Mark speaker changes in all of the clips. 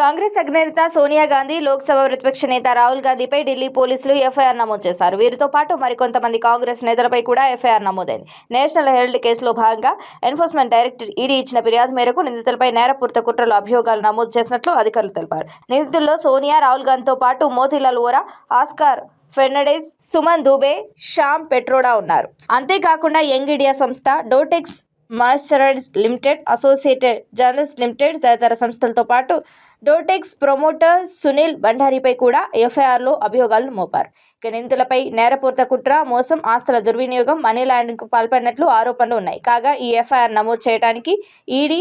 Speaker 1: కాంగ్రెస్ అగ్రనేత సోనియా గాంధీ లోక్సభ ప్రతిపక్ష నేత రాహుల్ గాంధీపై ఢిల్లీ పోలీసులు ఎఫ్ఐఆర్ నమోదు చేశారు. వీరితో పాటు మరికొంతమంది కాంగ్రెస్ నేతలపై కూడా ఎఫ్ఐఆర్ నమోదైంది. నేషనల్ హెరాల్డ్ కేసులో భాగంగా ఎన్ఫోర్స్మెంట్ డైరెక్టర్ ఈడీ ఇచ్చిన ఫిర్యాదు మేరకు నిందితులపై నేరపూరిత కుట్రలు అభియోగాలు నమోదు చేసినట్లు అధికారులు తెలిపారు. నిందితుల్లో సోనియా రాహుల్ గాంధీతో పాటు మోతీలాల్ ఓరా ఆస్కార్ ఫెర్నడేజ్ సుమన్ దూబే శ్యామ్ పెట్రోడా ఉన్నారు. అంతేకాకుండా యంగ్ ఇండియా సంస్థ Dotex మాస్టరైడ్స్ limited associated journalist limited తదితర సంస్థలతో పాటు డోటెక్స్ ప్రమోటర్ సునీల్ భండారీపై కూడా ఎఫ్ఐఆర్లో అభియోగాలను మోపారు. ఇక నిందితులపై నేరపూరిత కుట్ర మోసం ఆస్తుల దుర్వినియోగం మనీ ల్యాండింగ్కు పాల్పడినట్లు ఆరోపణలు ఉన్నాయి. కాగా ఈ ఎఫ్ఐఆర్ నమోదు చేయడానికి ఈడీ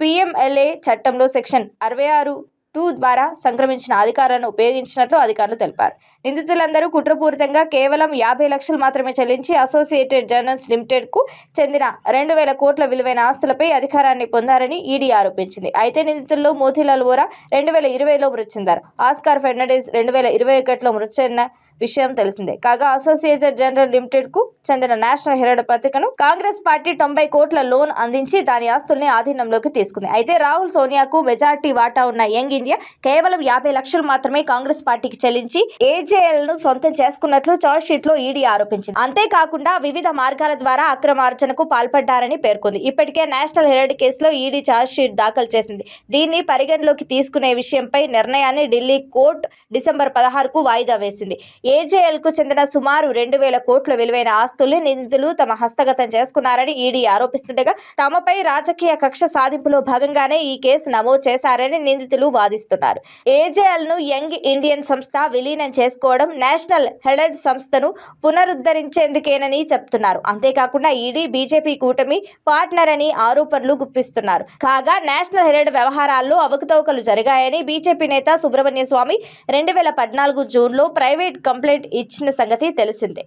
Speaker 1: పిఎంఎల్ఏ చట్టంలో సెక్షన్ అరవై ఆరు టూ ద్వారా సంక్రమించిన అధికారాలను ఉపయోగించినట్లు అధికారులు తెలిపారు. నిందితులందరూ కుట్రపూరితంగా కేవలం యాభై లక్షలు మాత్రమే చెల్లించి అసోసియేటెడ్ జర్నల్స్ లిమిటెడ్కు చెందిన రెండు వేల కోట్ల విలువైన ఆస్తులపై అధికారాన్ని పొందారని ఈడీ ఆరోపించింది. అయితే నిందితుల్లో మోతీలాల్ వోరా రెండు వేల ఇరవైలో మృతి చెందారు. ఆస్కార్ ఫెర్నాండెస్ రెండు వేల ఇరవై ఒకటిలో మృతి చెందిన విషయం తెలిసిందే. కాగా అసోసియేటెడ్ జనరల్ లిమిటెడ్కు చెందిన నేషనల్ హెరాల్డ్ పత్రికను కాంగ్రెస్ పార్టీ తొంభై కోట్ల లోన్ అందించి దాని ఆస్తుల్ని ఆధీనంలోకి తీసుకుంది. అయితే రాహుల్ సోనియాకు మెజార్టీ వాటా ఉన్న యంగ్ ఇండియా కేవలం యాభై లక్షలు మాత్రమే కాంగ్రెస్ పార్టీకి చెల్లించి ఏజేఎల్ను సొంతం చేసుకున్నట్లు చార్జ్ షీట్లో ఈడీ ఆరోపించింది. అంతేకాకుండా వివిధ మార్గాల ద్వారా అక్రమార్జనకు పాల్పడ్డారని పేర్కొంది. ఇప్పటికే నేషనల్ హెరాల్డ్ కేసులో ఈడీ చార్జ్ షీట్ దాఖలు చేసింది. దీన్ని పరిగణలోకి తీసుకునే విషయంపై నిర్ణయాన్ని ఢిల్లీ కోర్టు డిసెంబర్ పదహారుకు వాయిదా వేసింది. ఏజేఎల్కు చెందిన సుమారు రెండు వేల కోట్ల విలువైన ఆస్తుల్ని నిందితులు తమ హస్తగతం చేసుకున్నారని ఈడీ ఆరోపిస్తుండగా తమపై రాజకీయ కక్ష సాధింపులో భాగంగానే ఈ కేసు నమోదు చేశారని నిందితులు వాదిస్తున్నారు. ఏజేఎల్ను యంగ్ ఇండియన్ సంస్థ విలీనం చేసుకోవడం నేషనల్ హెడెడ్ సంస్థను పునరుద్ధరించేందుకేనని చెప్తున్నారు. అంతేకాకుండా ఈడీ బీజేపీ కూటమి పార్ట్నర్ అని ఆరోపణలు గుప్పిస్తున్నారు. కాగా నేషనల్ హెరాల్డ్ వ్యవహారాల్లో అవకతవకలు జరిగాయని బీజేపీ నేత సుబ్రహ్మణ్య స్వామి రెండు వేల పద్నాలుగు జూన్లో ప్రైవేట్ కంప్లైంట్ ఇచ్చిన సంగతి తెలిసిందే.